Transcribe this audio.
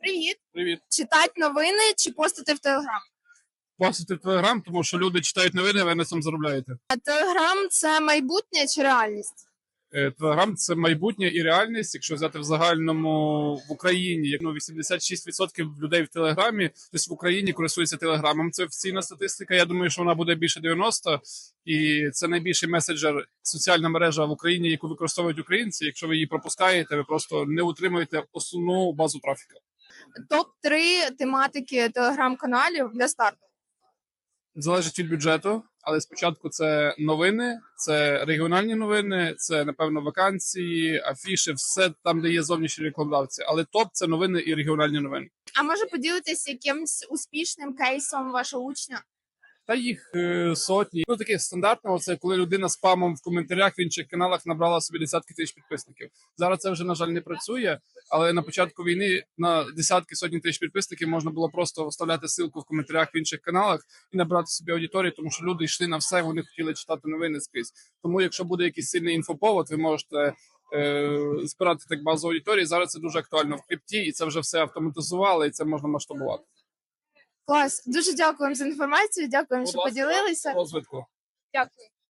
Привіт! Привіт. Читать новини чи постити в Телеграм? Постити в Телеграм, тому що люди читають новини, ви на цьому заробляєте. А Телеграм це майбутнє чи реальність? Е, Телеграм це майбутнє і реальність. Якщо взяти в загальному в Україні, як ну 86% людей в Телеграмі, тобто в Україні користуються Телеграмом. Це офіційна статистика. Я думаю, що вона буде більше 90, і це найбільший меседжер, соціальна мережа в Україні, яку використовують українці. Якщо ви її пропускаєте, ви просто не утримуєте основну базу трафіка. Топ 3 тематики телеграм-каналів для старту. залежить від бюджету, але спочатку це новини, це регіональні новини, це напевно вакансії, афіши, все там, де є зовнішні рекламодавці. Але топ це новини і регіональні новини. А може поділитися якимсь успішним кейсом вашого учня? Та їх е, сотні. Ну таке стандартно, це коли людина спамом в коментарях в інших каналах набрала собі десятки тисяч підписників. Зараз це вже на жаль не працює. Але на початку війни на десятки сотні тисяч підписників можна було просто вставляти ссылку в коментарях в інших каналах і набрати собі аудиторію, тому що люди йшли на все, вони хотіли читати новини скрізь. Тому, якщо буде якийсь сильний інфоповод, ви можете. е, Збирати так базу аудиторії зараз це дуже актуально в крипті, і це вже все автоматизували, і це можна масштабувати. Клас, дуже дякуємо за інформацію. Дякуємо, що поділилися. Розвитку. Дякую.